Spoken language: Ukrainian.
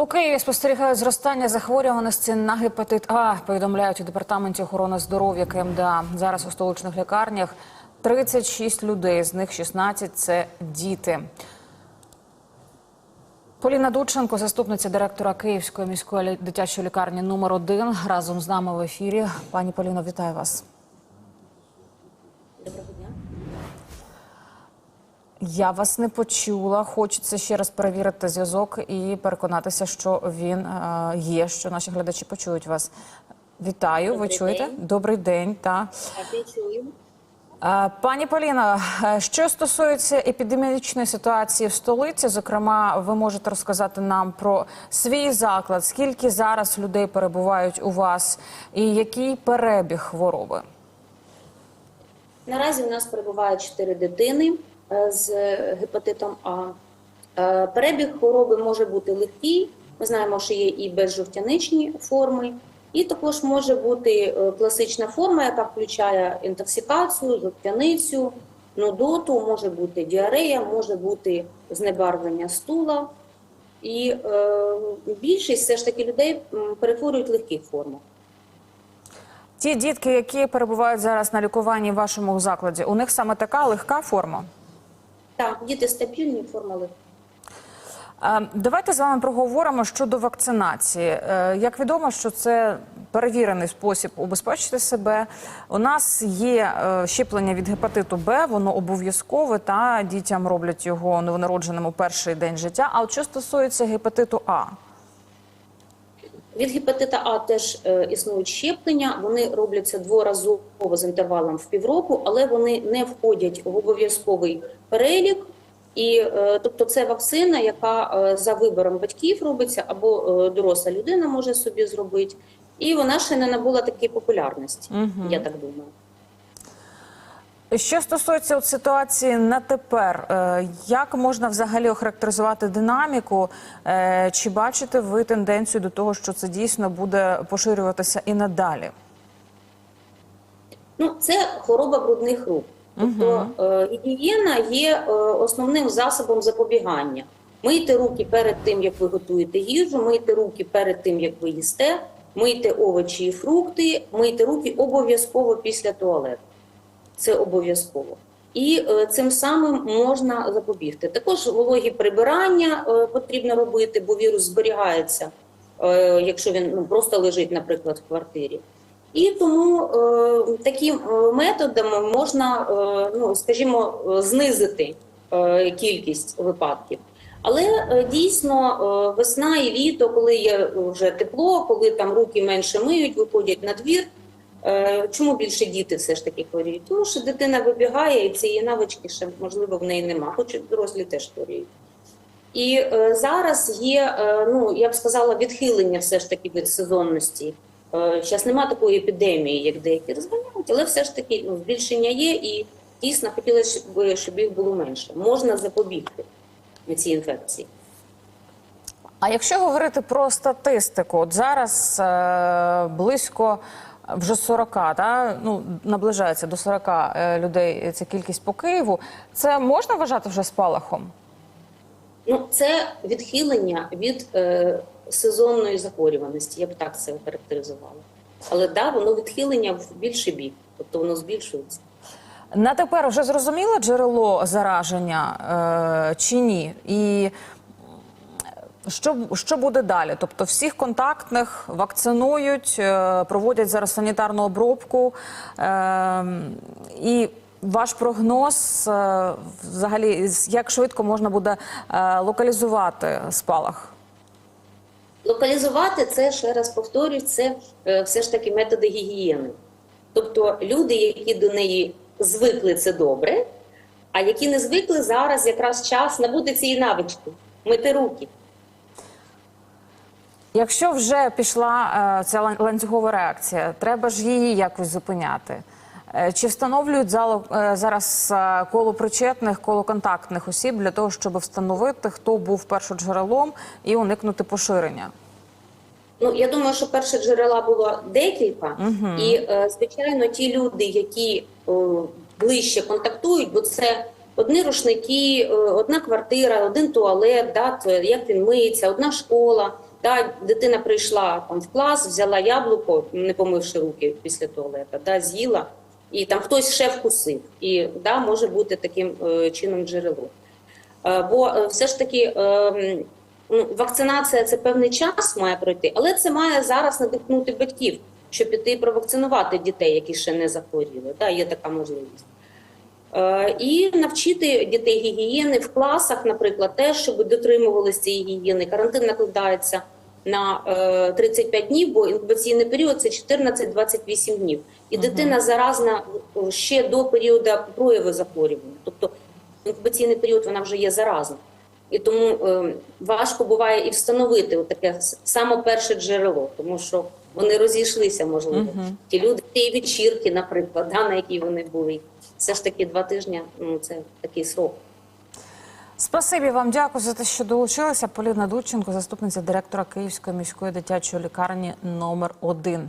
У Києві спостерігають зростання захворюваності на гепатит А. Повідомляють у департаменті охорони здоров'я КМДА. Зараз у столичних лікарнях 36 людей, з них 16 – це діти. Поліна Дудченко, заступниця директора Київської міської дитячої лікарні номер 1 разом з нами в ефірі. Пані Поліно, вітаю вас. Я вас не почула. Хочеться ще раз перевірити зв'язок і переконатися, що він е, є, що наші глядачі почують вас. Вітаю, ви Добрий чуєте? день. Добрий день. Та. Е, пані Поліна, е, що стосується епідеміологічної ситуації в столиці, зокрема, ви можете розказати нам про свій заклад, скільки зараз людей перебувають у вас, і який перебіг хвороби? Наразі в нас перебуває 4 дитини з гепатитом А. Е, Перебіг хвороби може бути легкий. Ми знаємо, що є і безжовтяничні форми, і також може бути е, класична форма, яка включає інтоксикацію, жовтяницю, нудоту, може бути діарея, може бути знебарвлення стула. І е, більшість все ж таки людей в легких формах. Ті дітки, які перебувають зараз на лікуванні в вашому закладі, у них саме така легка форма. Так, діти стабільні, форма легка. Е, Давайте з вами проговоримо щодо вакцинації. Е, Як відомо, що це перевірений спосіб убезпечити себе. У нас є е, щеплення від гепатиту Б, воно обов'язкове та дітям роблять його новонародженим у перший день життя. А от що стосується гепатиту А, Від гепатита А теж е, існують щеплення. Вони робляться дворазово з інтервалом в півроку, але вони не входять в обов'язковий перелік. І е, тобто це вакцина, яка е, за вибором батьків робиться, або доросла людина може собі зробити. І вона ще не набула такої популярності, я так думаю. Що стосується от ситуації на тепер, е, як можна взагалі охарактеризувати динаміку? Е, Чи бачите ви тенденцію до того, що це дійсно буде поширюватися і надалі? Ну, це хвороба брудних рук. Тобто е, гігієна є основним засобом запобігання. Мийте руки перед тим, як ви готуєте їжу, мийте руки перед тим, як ви їсте, мийте овочі і фрукти, мийте руки обов'язково після туалету. Це обов'язково. І е, цим самим можна запобігти. Також вологі прибирання е, потрібно робити, бо вірус зберігається, е, якщо він ну, просто лежить, наприклад, в квартирі. І тому таким методами можна, ну скажімо, знизити кількість випадків. Але дійсно весна і літо, коли є вже тепло, коли там руки менше миють, виходять на двір. Е, Чому більше діти все ж таки хворіють? Тому що дитина вибігає, і цієї навички ще можливо в неї нема, хоч дорослі теж хворіють. І е, зараз є, е, ну я б сказала, відхилення все ж таки від сезонності. Зараз нема такої епідемії, як деякі розганяють, але все ж таки ну, збільшення є, і дійсно хотілося б, щоб їх було менше. Можна запобігти цій інфекції. А якщо говорити про статистику, от зараз е, близько вже 40, та, ну, наближається до 40 е, людей ця кількість по Києву, це можна вважати вже спалахом? Ну, це відхилення від е, сезонної захворюваності, я б так це характеризувала. Але да, воно відхилення в більший бік, тобто воно збільшується. На тепер вже зрозуміло джерело зараження е, чи ні? І що, що буде далі? Тобто всіх контактних вакцинують, е, проводять зараз санітарну обробку. Е, і ваш прогноз е, взагалі, як швидко можна буде е, локалізувати спалах? Локалізувати це, ще раз повторюю, це все ж таки методи гігієни. Тобто люди, які до неї звикли, це добре, а які не звикли, зараз якраз час набути цієї навички, мити руки. Якщо вже пішла е, ця ланцюгова реакція, треба ж її якось зупиняти. Е, Чи встановлюють е, зараз коло причетних, коло контактних осіб для того, щоб встановити, хто був першоджерелом і уникнути поширення? Ну, я думаю, що перше джерела було декілька, і е, звичайно, ті люди, які ближче контактують, бо це одні рушники, одна квартира, один туалет, да, як він миється, одна школа. Да, дитина прийшла там в клас, взяла яблуко, не помивши руки після туалета, да, з'їла, і там хтось ще вкусив. І да, може бути таким е, чином джерело. Е, бо е, все ж таки е, ну, вакцинація це певний час має пройти, але це має зараз надихнути батьків, щоб піти провакцинувати дітей, які ще не захворіли. Да, є така можливість. Е, І навчити дітей гігієни в класах, наприклад, теж, щоб дотримувалися цієї гігієни. Карантин накладається на е, 35 днів, бо інкубаційний період це 14-28 днів. І дитина заразна е, ще до періоду прояву захворювання. Тобто інкубаційний період вона вже є заразна. І тому е, важко буває і встановити таке саме перше джерело, тому що вони розійшлися, можливо. Ті люди, ті вечірки, наприклад, да, на якій вони були. Все ж таки два тижні ну, це такий срок. Спасибі вам, дякую за те, що долучилися. Поліна Дудченко, заступниця директора Київської міської дитячої лікарні номер 1